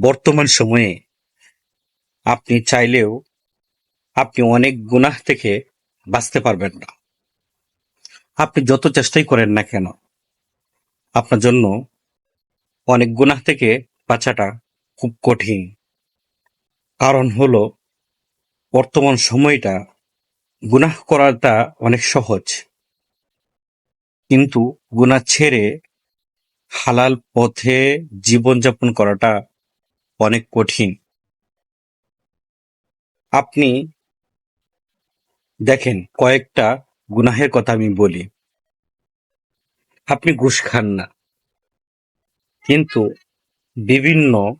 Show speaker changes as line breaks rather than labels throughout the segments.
বর্তমান সময়ে আপনি চাইলেও আপনি অনেক গুনাহ থেকে বাঁচতে পারবেন না। আপনি যত চেষ্টাই করেন না কেন, আপনার জন্য অনেক গুনাহ থেকে বাঁচাটা খুব কঠিন। কারণ হলো, বর্তমান সময়টা গুনাহ করাটা অনেক সহজ। কিন্তু গুনাহ ছেড়ে হালাল পথে জীবনযাপন করাটা অনেক কঠিন। আপনি দেখেন, কয়েকটা গুনাহের কথা আমি বলি। আপনি ঘুষ খান না। কিন্তু বিভিন্ন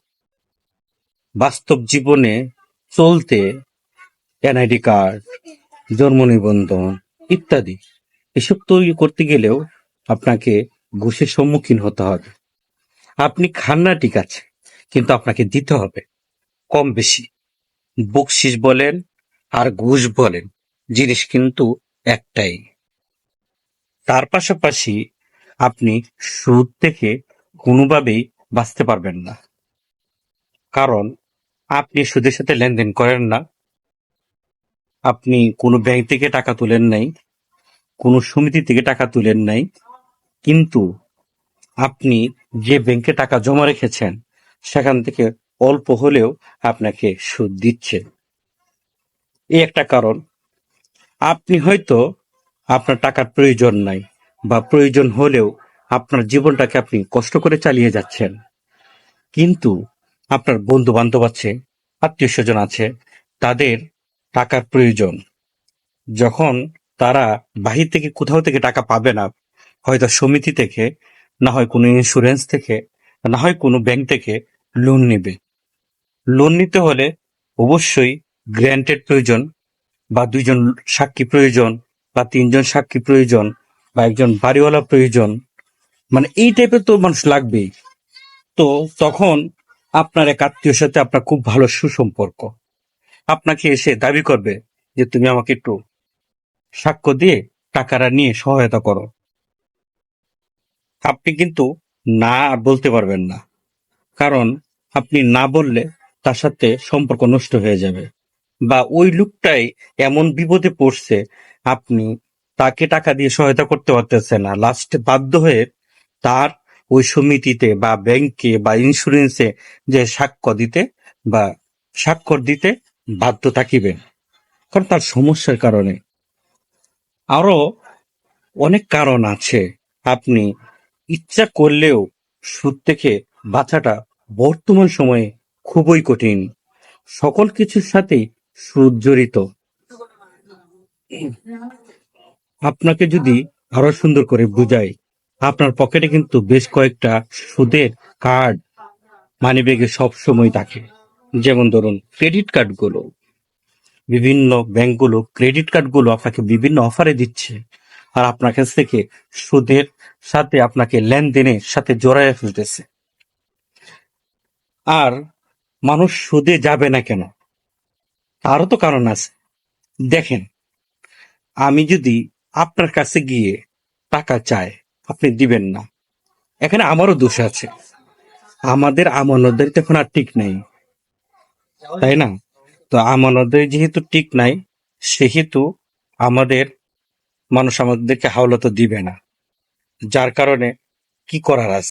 বাস্তব জীবনে চলতে এনআইডি কার্ড, জন্ম নিবন্ধন ইত্যাদি, এসব তৈরি করতে গেলেও আপনাকে ঘুষের সম্মুখীন হতে হবে। আপনি খান না, ঠিক আছে। কিন্তু আপনাকে দিতে হবে। কম বেশি। বকশিস বলেন আর ঘুষ বলেন, জিনিস কিন্তু একটাই। তার পাশাপাশি আপনি সুদ থেকে কোনোভাবেই বাঁচতে পারবেন না। কারণ আপনি সুদের সাথে লেনদেন করেন না। আপনি কোনো ব্যাংক থেকে টাকা তুলেন নাই, কোনো সমিতি থেকে টাকা তুলেন নাই, কিন্তু আপনি যে ব্যাংকে টাকা জমা রেখেছেন সেখান থেকে অল্প হলেও আপনাকে সুদ দিচ্ছে। এই একটা কারণ। আপনি হয়তো আপনার টাকার প্রয়োজন নাই বা প্রয়োজন হলেও আপনার জীবনটাকে আপনি কষ্ট করে চালিয়ে যাচ্ছেন। কিন্তু আপনার বন্ধু বান্ধব আছে, আত্মীয় স্বজন আছে, তাদের টাকার প্রয়োজন। যখন তারা বাহির থেকে কোথাও থেকে টাকা পাবে না, হয়তো সমিতি থেকে, না হয় কোনো ইন্স্যুরেন্স থেকে না হয় কোনো ব্যাংক থেকে লোন নেবে। লোন নিতে হলে অবশ্যই গ্র্যান্টেড প্রয়োজন বা দুইজন সাক্ষী প্রয়োজন বা তিনজন সাক্ষী প্রয়োজন বা একজন বাড়িওয়ালা প্রয়োজন। মানে এই টাইপের তো মানুষ লাগবেই। তো তখন আপনার এক আত্মীয়র সাথে আপনার খুব ভালো সুসম্পর্ক। আপনাকে এসে দাবি করবে যে তুমি আমাকে একটু সাক্ষ্য দিয়ে টাকাটা নিয়ে সহায়তা করো। আপনি কিন্তু না বলতে পারবেন না। কারণ আপনি না বললে তার সাথে সম্পর্ক নষ্ট হয়ে যাবে। বা ওই লোকটাই এমন বিপদে পড়ছে, আপনি তাকে টাকা দিয়ে সহায়তা করতে পারতেছে না। লাস্টে বাধ্য হয়ে তার ওই সমিতিতে বা ব্যাংকে বা ইন্স্যুরেন্সে যে সাক্ষ্য দিতে বা স্বাক্ষর দিতে বাধ্য থাকিবেন। কারণ তার সমস্যার কারণে। আরও অনেক কারণ আছে। আপনি ইচ্ছা করলেও সুদ থেকে বাঁচাটা বর্তমান সময়ে খুবই কঠিন। সকল কিছুর সাথেই সুদ জড়িত। আপনাকে যদি আরও সুন্দর করে বুঝাই, আপনার পকেটে কিন্তু বেশ কয়েকটা সুদের কার্ড মানি ব্যাগে সব সময় থাকে। যেমন ধরুন, ক্রেডিট কার্ডগুলো। বিভিন্ন ব্যাংকগুলো ক্রেডিট কার্ডগুলো আপনাকে বিভিন্ন অফারে দিচ্ছে। আর আপনার কাছ থেকে সুদের সাথে আপনাকে লেনদেনের সাথে জড়াইয়া ফেলতেছে আর মানুষ সুদে যাবে না কেন? তারও তো কারণ আছে। দেখেন, আমি যদি আপনার কাছে গিয়ে টাকা চাই, আপনি দিবেন না। এখানে আমারও দোষ আছে। আমাদের আমানতদারি তো এখন আর ঠিক নাই। তাই না? তো আমানতদারি যেহেতু ঠিক নাই, সেহেতু আমাদের মানুষ আমাদেরকে হাওলাত দিবে না। যার কারণে কি করার আছে?